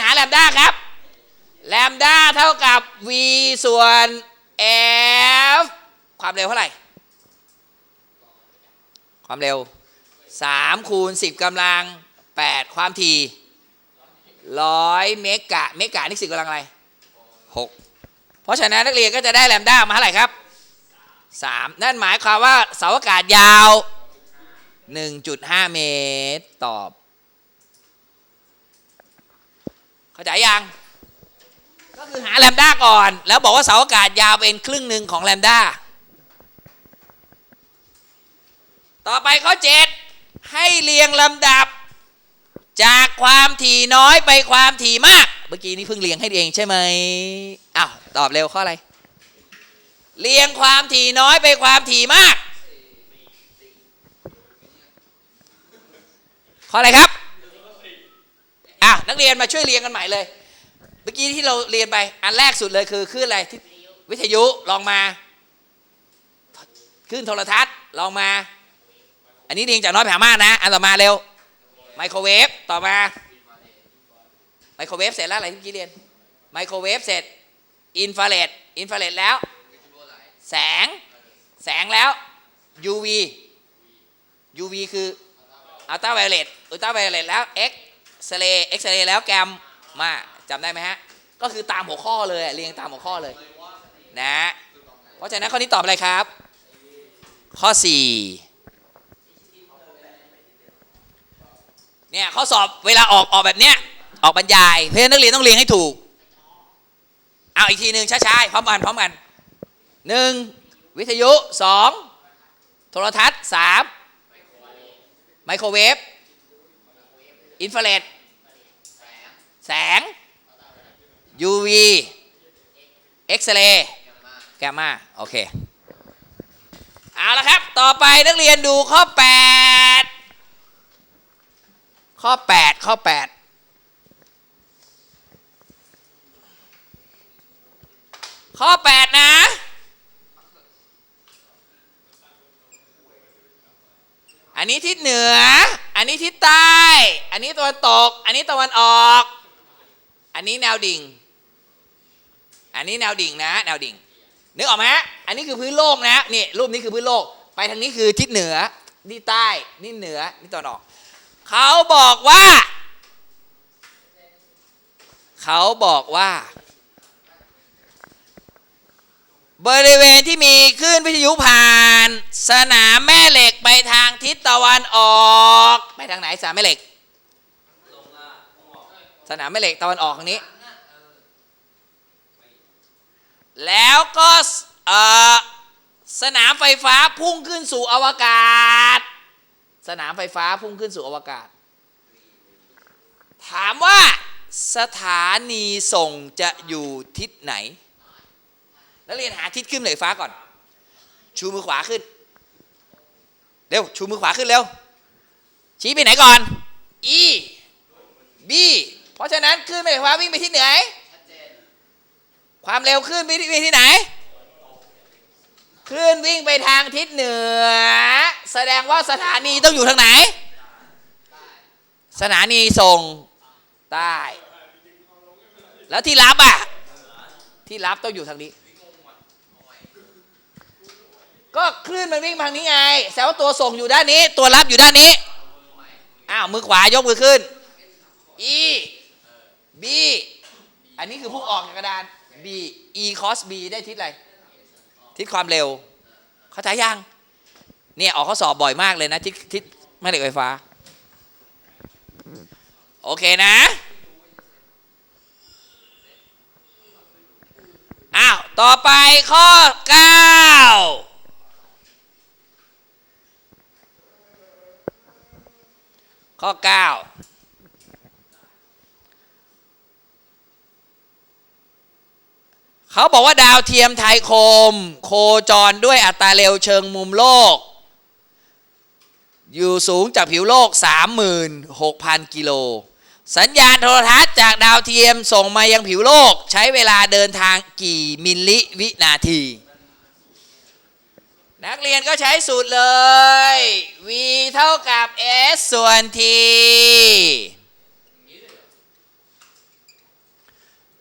หาแลมด้าครับ แลมด้าเท่ากับ v ส่วน f ความเร็วเท่าไหร่ ความเร็ว 3 คูณ 10กำลัง 8 ความถี่100เมกะเมกะนี่สิกำลังอะไร 6 เพราะฉะนั้นนักเรียนก็จะได้แลมด้ามาเท่าไหร่ครับ 3 นั่นหมายความว่าเสาอากาศยาว 1.5 เมตรต่อบ เข้าใจยัง ก็คือหาแลมด้าก่อน แล้วบอกว่าเสาอากาศยาวเป็นครึ่งหนึ่งของแลมด้า ต่อไปข้อ 7 ให้เรียงลำดับ จากความถี่น้อยไปความถี่มาก เมื่อกี้นี้เพิ่งเรียงให้เองใช่ไหมอ้าวตอบเร็วข้ออะไร เรียงความถี่น้อยไปความถี่มาก ข้ออะไรครับ อะนักเรียนมาช่วยเรียงกันใหม่เลย เมื่อกี้ที่เราเรียนไป อันแรกสุดเลยคือคลื่นอะไรที่วิทยุลองมาคลื่นโทรทัศน์ลองมา อันนี้เรียงจากน้อยไปหามากนะ อันต่อมาเร็ว ไมโครเวฟต่อมา ไมโครเวฟเสร็จแล้วอะไรที่เมื่อกี้เรียน ไมโครเวฟเสร็จ อินฟราเรด อินฟราเรดแล้ว แสง แสงแล้ว UV UV คืออัลตราไวโอเลตอัลตราไวโอเลตแล้ว X ซเลเอ็กซเรย์แล้วแกมมาจำได้ไหมฮะ ก็คือตามหัวข้อเลยเรียงตามหัวข้อเลยนะเพราะฉะนั้นข้อนี้ตอบอะไรครับ ข้อ 4 เนี่ยข้อสอบเวลาออกออกแบบเนี้ยออกบรรยาย เพราะฉะนั้นนักเรียนต้องเรียงให้ถูก เอาอีกทีหนึ่งช้าๆพร้อมกันพร้อมกันหนึ่งวิทยุสองโทรทัศน์สามไมโครเวฟ อินฟราเรดแสง UV เอ็กซเรย์แกมมาโอเค เอาละครับ ต่อไปนักเรียนดูข้อ 8 ข้อ 8 ข้อ 8ข้อ 8 นะ อันนี้ทิศเหนือ อันนี้ทิศใต้ อันนี้ตะวันตก อันนี้ตะวันออก อันนี้แนวดิ่ง อันนี้แนวดิ่งนะ แนวดิ่ง นึกออกไหมฮะ อันนี้คือพื้นโลกนะ นี่รูปนี้คือพื้นโลก ไปทางนี้คือทิศเหนือ นี่ใต้ นี่เหนือ นี่ตะวันออก เขาบอกว่า เขาบอกว่า บริเวณที่มีคลื่นวิทยุผ่าน สนามแม่เหล็กไปทางทิศตะวันออก ไปทางไหนสนามแม่เหล็ก สนามแม่เหล็กตะวันออกทางนี้ แล้วก็สเอ่อสนามไฟฟ้าพุ่งขึ้นสู่อวกาศ สนามไฟฟ้าพุ่งขึ้นสู่อวกาศ ถามว่าสถานีส่งจะอยู่ทิศไหน นักเรียนหาทิศขึ้นเหนือฟ้าก่อน ชูมือขวาขึ้น เร็ว ชูมือขวาขึ้นเร็ว ชี้ไปไหนก่อน E B เพราะฉะนั้นขึ้นไปฟ้าวิ่งไปที่ไหน ความเร็วขึ้นไปที่ที่ไหนคลื่นวิ่งไปทางทิศเหนือ แสดงว่าสถานีต้องอยู่ทางไหน สถานีส่งใต้ แล้วที่รับอะ ที่รับต้องอยู่ทางนี้ ก็คลื่นมันวิ่งทางนี้ไงแสดงว่าตัวส่งอยู่ด้านนี้ ตัวรับอยู่ด้านนี้อ้าวมือขวายกมือขึ้น E B อันนี้คือพุ่งออกจากกระดาน B E cos B ได้ทิศอะไรทิศความเร็ว เข้าใจยังเนี่ยออกข้อสอบบ่อยมากเลยนะทิศทิศแม่เหล็กไฟฟ้า โอเคนะอ้าวต่อไปข้อ 9 ข้อ 9 เขาบอกว่าดาวเทียมไทยโคม โคจรด้วยอัตราเร็วเชิงมุมโลก อยู่สูงจากผิวโลก 36,000 กิโล สัญญาณโทรทัศน์จากดาวเทียมส่งมายังผิวโลก ใช้เวลาเดินทางกี่มิลลิวินาที นักเรียนก็ใช้สูตรเลย v เท่ากับ s ส่วน t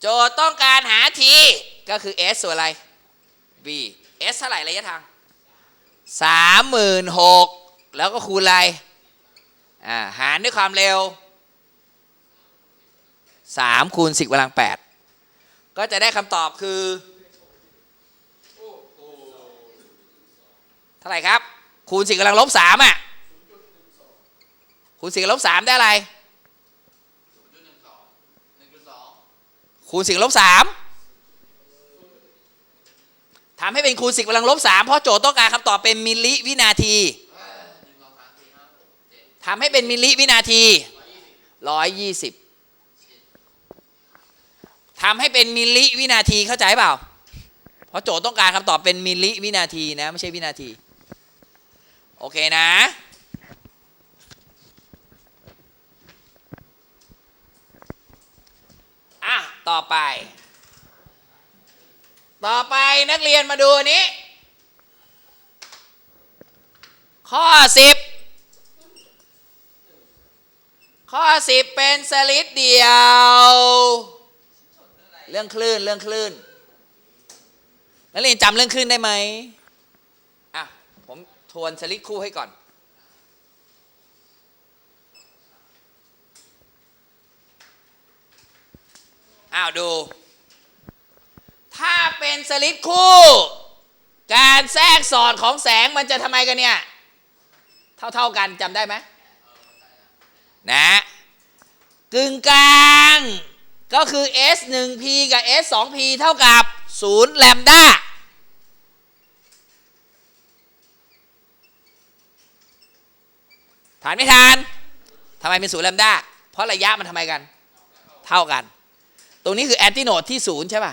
โจทย์ต้องการหา t ก็คือ s ส่วนอะไร b s เท่าไหร่ระยะทางสามหมื่นหกแล้วก็คูณอะไร หารด้วยความเร็วสามคูณสิบกำลังแปดก็จะได้คำตอบคือ ท่าไหร่ครับ คูณสิบกำลังลบสามอะคูณสิบกำลังลบสามได้อะไรคูณสิบกำลังลบสามทำให้เป็นคูณสิบกำลังลบสามเพราะโจทย์ต้องการคำตอบเป็นมิลลิวินาทีทำให้เป็นมิลลิวินาทีร้อยยี่สิบทำให้เป็นมิลลิวินาทีเข้าใจเปล่า เพราะโจทย์ต้องการคำตอบเป็นมิลลิวินาทีนะ ไม่ใช่วินาที โอเคนะ อะ ต่อไป ต่อไปนักเรียนมาดูนี้ ข้อสิบข้อสิบเป็นสลิดเดียว เรื่องคลื่น เรื่องคลื่น นักเรียนจำเรื่องคลื่นได้ไหม วนสลิดคู่ให้ก่อน อ้าวดู ถ้าเป็นสลิดคู่ การแทรกสอดของแสงมันจะทำไมกันเนี่ย เท่าๆกันจำได้ไหมนะกึ่งกลางก็คือ s 1 p กับ s 2 p เท่ากับ0แลมด้า ฐานไม่ทานทำไมเป็น0แลมด้าเพราะระยะมันทำไมกัน เท่ากัน ตรงนี้คือแอนติโนดที่0ใช่ป่ะ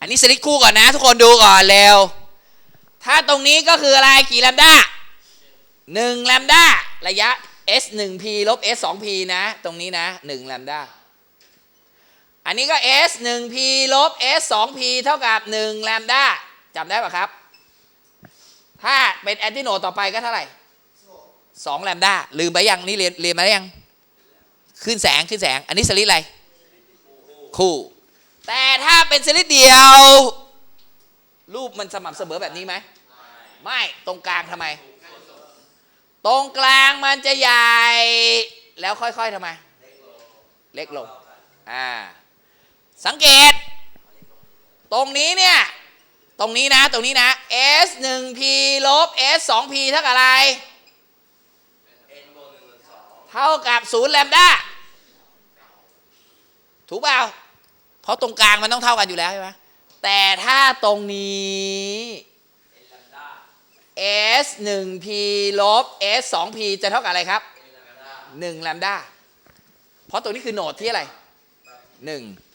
อันนี้สลิดคู่ก่อนนะ ทุกคนดูก่อนเร็ว ถ้าตรงนี้ก็คืออะไรกี่แลมด้า1แลมด้าระยะ s 1 p ลบ s 2 p นะ ตรงนี้นะ1แลมด้าอันนี้ก็ s 1 p ลบ s 2 p เท่ากับ1แลมด้าจำได้ป่ะครับ ถ้าเป็นแอนติโนดต่อไปก็เท่าไหร่ 2แลมด้าลืมไปยังนี่เรียนเรียนมาได้ยังขึ้นแสงขึ้นแสง อันนี้สลิดอะไร คู่ แต่ถ้าเป็นสลิดเดียว รูปมันสม่ำเสมอแบบนี้ไหมไม่ตรงกลางทำไม ตรงกลางมันจะใหญ่ แล้วค่อยๆทำไม เล็กลงอ่าสังเกต ตรงนี้เนี่ย ตรงนี้นะ ตรงนี้นะ s 1 p ลบ s 2 p เท่ากับอะไร เท่ากับ0แลมด้าถูกเปล่าเพราะตรงกลางมันต้องเท่ากันอยู่แล้วใช่ไหมแต่ถ้าตรงนี้ s 1 p ลบ s 2 p จะเท่ากับอะไรครับ1แลมด้าเพราะตรงนี้คือโหนดที่อะไร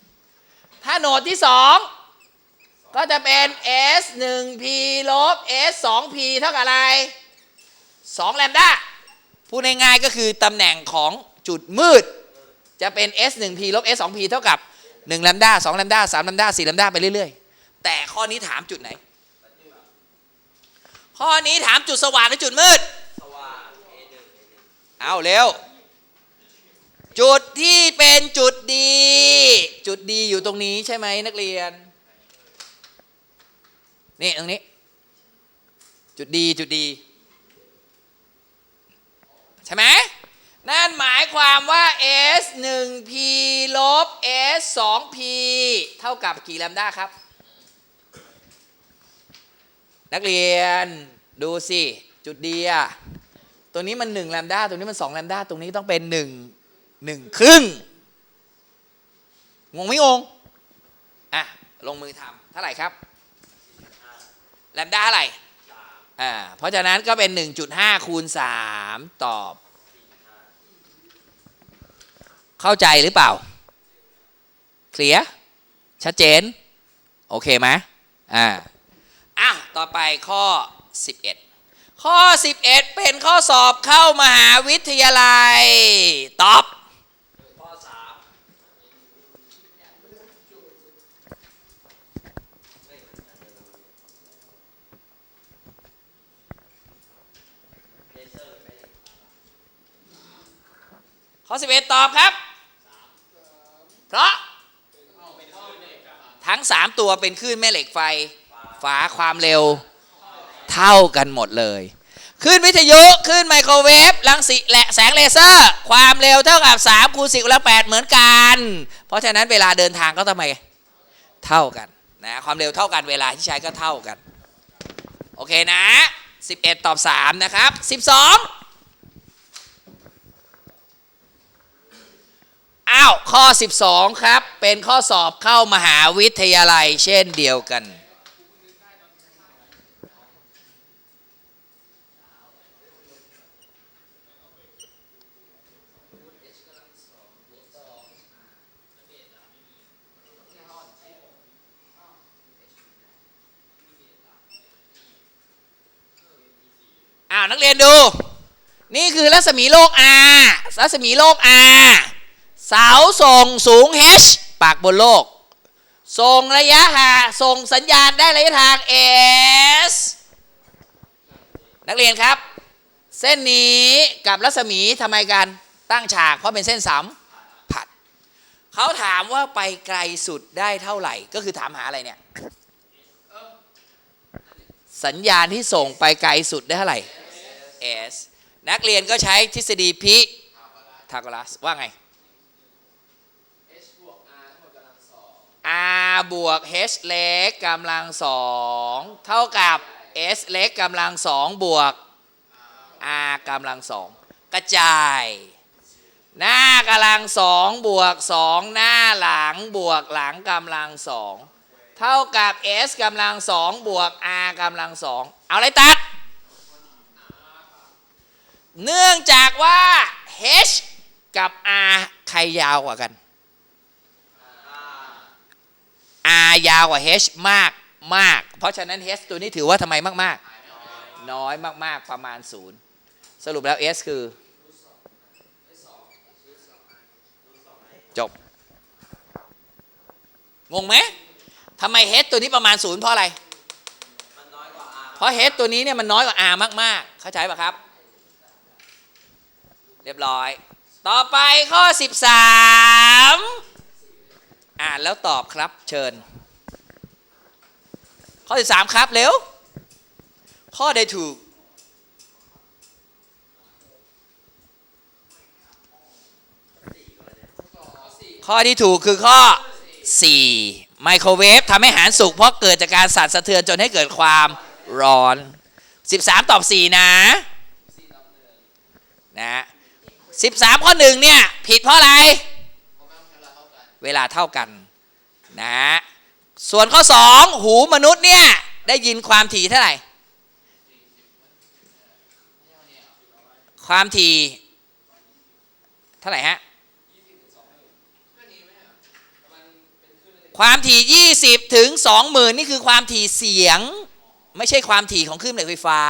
1 ถ้าโหนดที่ 2 ก็จะเป็น s 1 p ลบ s 2 p เท่ากับอะไร2แลมด้า พูดง่ายๆก็คือตำแหน่งของจุดมืด จะเป็น s 1 p ลบ s 2 p เท่ากับ1แลมด้า2แลมด้า3แลมด้า4แลมด้าไปเรื่อยๆ แต่ข้อนี้ถามจุดไหน ข้อนี้ถามจุดสว่างหรือจุดมืด เอาเร็ว จุดที่เป็นจุดดี จุดดีอยู่ตรงนี้ใช่ไหมนักเรียน นี่ตรงนี้ จุดดีจุดดี ใช่ไหม นั่นหมายความว่า s 1 p ลบ s 2 p เท่ากับกี่แลมด้าครับ นักเรียนดูสิ จุดดีอะตรงนี้มัน1แลมด้าตรงนี้มัน2แลมด้าตรงนี้ต้องเป็น1 1 ครึ่ง งงไม่งง อะ ลงมือทำเท่าไหร่ครับ แลมด้าเท่าไหร่อ่าเพราะฉะนั้นก็เป็น 1.5 คูณ 3 ตอบ เข้าใจหรือเปล่า เคลียร์ชัดเจน โอเคไหมอ่าอะต่อไปข้อ 11 ข้อ 11 เป็นข้อสอบเข้ามหาวิทยาลัย ตอบข้อ11 ตอบครับ เพราะทั้ง3ตัวเป็นคลื่นแม่เหล็กไฟฟ้าความเร็วเท่ากันหมดเลยคลื่นวิทยุคลื่นไมโครเวฟรังสีและแสงเลเซอร์ ความเร็วเท่ากับ3คูณ10กำลัง8เหมือนกัน เพราะฉะนั้นเวลาเดินทางก็ทำไมเท่ากันนะความเร็วเท่ากันเวลาที่ใช้ก็เท่ากัน โอเคนะ 11 ตอบ 3 นะครับ 12 อ้าวข้อ 12 ครับ เป็นข้อสอบเข้ามหาวิทยาลัยเช่นเดียวกัน อ้าว นักเรียนดู นี่คือรัศมีโลก R รัศมีโลก R เสาส่งสูง h ปากบนโลก ส่งระยะห่างส่งสัญญาณได้ระยะทาง s นักเรียนครับ เส้นนี้กับรัศมีทำไมกันตั้งฉากเพราะเป็นเส้นสามผัดเขาถามว่าไปไกลสุดได้เท่าไหร่ ก็คือถามหาอะไรเนี่ยสัญญาณที่ส่งไปไกลสุดได้เท่าไหร่ s นักเรียนก็ใช้ทฤษฎีพิทากรัสว่าไง r บวก h เล็กกำลังสองเท่ากับ s เล็กกำลังสองบวก r กำลังสองกระจาย หน้ากำลังสองบวกสองหน้าหลังบวกหลังกำลังสองเท่ากับ s กำลังสองบวก r กำลังสองเอาอะไรตัด เนื่องจากว่า h กับ r ใครยาวกว่ากัน r ยาวกว่า h มากมาก เพราะฉะนั้น h ตัวนี้ถือว่าทำไมมากมากๆน้อยมากๆประมาณศูนย์สรุปแล้ว s คือ จบ งงไหมทำไม h ตัวนี้ประมาณศูนย์เพราะอะไร เพราะ h ตัวนี้เนี่ยมันน้อยกว่า r มากๆ เข้าใจปะครับ เรียบร้อย ต่อไปข้อ 13 อ่านแล้วตอบครับเชิญ ข้อ13ครับเร็ว ข้อใดถูก ข้อที่ถูกคือข้อ 4 ไมโครเวฟทำให้อาหารสุกเพราะเกิดจากการสั่นสะเทือนจนให้เกิดความร้อน 13 ตอบ 4 นะนะ13 ข้อหนึ่งเนี่ย ผิดเพราะอะไร เวลาเท่ากันนะส่วนข้อ 2 หูมนุษย์เนี่ยได้ยินความถี่เท่าไหร่ ความถี่เท่าไหร่ฮะความถี่ 20 ถึง 20,000 นี่คือความถี่เสียง ไม่ใช่ความถี่ของคลื่นแม่เหล็กไฟฟ้า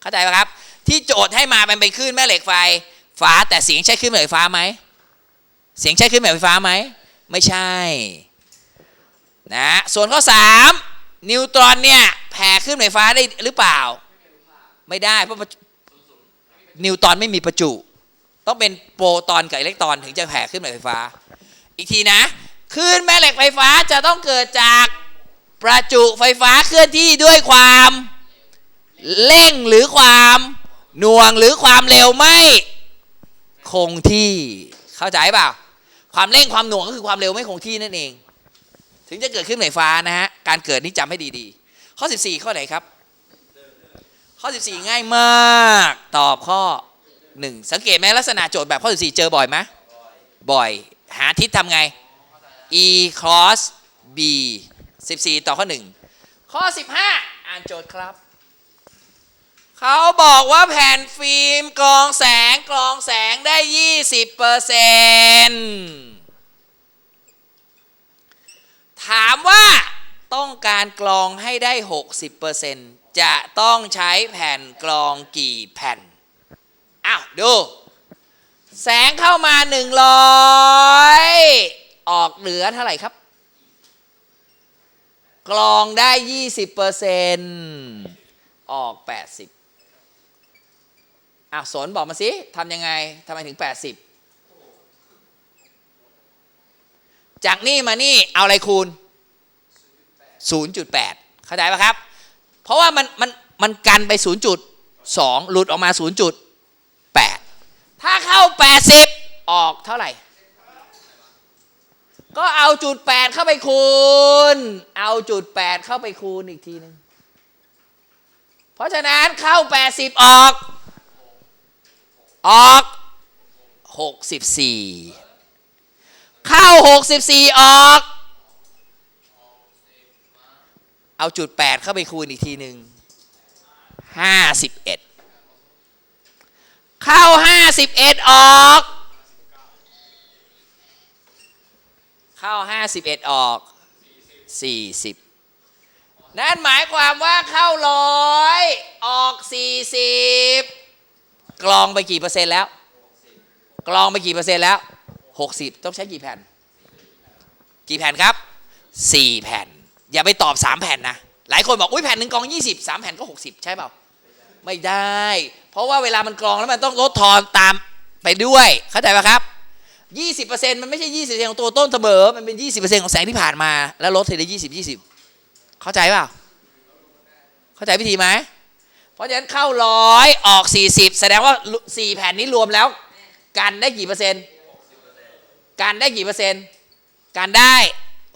เข้าใจไหมครับ ที่โจทย์ให้มามันเป็นคลื่นแม่เหล็กไฟฟ้าแต่เสียงใช่คลื่นแม่เหล็กไฟฟ้าไหมเสียงใช่คลื่นแม่เหล็กไฟฟ้าไหม ไม่ใช่นะส่วนข้อ 3 นิวตรอนเนี่ยแผ่คลื่นไฟฟ้าได้หรือเปล่า ไม่ได้เพราะนิวตรอนไม่มีประจุ ต้องเป็นโปรตอนกับอิเล็กตรอนถึงจะแผ่คลื่นแม่เหล็กไฟฟ้า อีกทีนะคลื่นแม่เหล็กไฟฟ้าจะต้องเกิดจากประจุไฟฟ้าเคลื่อนที่ด้วยความเร่งหรือความหน่วงหรือความเร็วไม่คงที่เข้าใจเปล่า ความเร่งความหน่วงก็คือความเร็วไม่คงที่นั่นเอง ถึงจะเกิดขึ้นไฟฟ้านะฮะ การเกิดนี้จำให้ดีๆ ข้อ 14 ข้อไหนครับ ข้อ 14 ง่ายมาก ตอบข้อ 1 สังเกตไหมลักษณะโจทย์แบบข้อ 14 เจอบ่อยไหมบ่อย หาทิศทำไง e cross b 14 ต่อข้อ 1 ข้อ 15 อ่านโจทย์ครับ เขาบอกว่าแผ่นฟิล์มกรองแสงกรองแสงได้ 20เปอร์เซนถามว่าต้องการกรองให้ได้ 60เปอร์เซนจะต้องใช้แผ่นกรองกี่แผ่น อ้าว ดู แสงเข้ามา 100 ออกเหลือเท่าไหร่ครับ กรองได้ 20เปอร์เซนออก 80 อะสนบอกมาสิทำยังไงทำไมถึง 80 จากนี่มานี่เอาอะไรคูณ 0.8 เข้าใจปะครับ เพราะว่ามันมันมันกันไป 0.2 หลุดออกมา 0.8 ถ้าเข้า 80 ออกเท่าไหร่ ก็เอาจุด8เข้าไปคูณ เอาจุด8เข้าไปคูณอีกทีหนึง เพราะฉะนั้นเข้า 80 ออก ออก64เข้า64ออก เอาจุด8เข้าไปคูณอีกทีหนึ่ง51เข้า51ออก เข้า51ออก40นั่นหมายความว่าเข้าร้อยออก40 กรองไปกี่เปอร์เซ็นต์แล้ว กรองไปกี่เปอร์เซ็นต์แล้ว 60 ต้องใช้กี่แผ่น กี่แผ่นครับ 4 แผ่น อย่าไปตอบ 3 แผ่นนะ หลายคนบอกอุ้ยแผ่นหนึ่งกรอง 20 3 แผ่นก็ 60 ใช่เปล่า ไม่ได้ เพราะว่าเวลามันกรองแล้วมันต้องลดทอนตามไปด้วย เข้าใจไหมครับ 20%มันไม่ใช่ 20%ของตัวต้นเสมอ มันเป็น 20%ของแสงที่ผ่านมา แล้วลดทีละ20 20 เข้าใจเปล่า เข้าใจวิธีไหม เพราะฉะนั้นเข้าร้อยออก 40 แสดงว่า 4 แผ่นนี้รวมแล้ว กันได้กี่เปอร์เซ็นต์กันได้กี่เปอร์เซ็นต์กันได้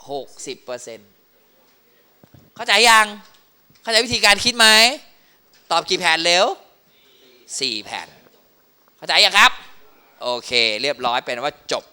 60เปอร์เซ็นต์เข้าใจยัง เข้าใจวิธีการคิดไหม ตอบกี่แผ่นเร็ว 4 แผ่น เข้าใจยังครับ โอเค เรียบร้อยเป็นว่าจบ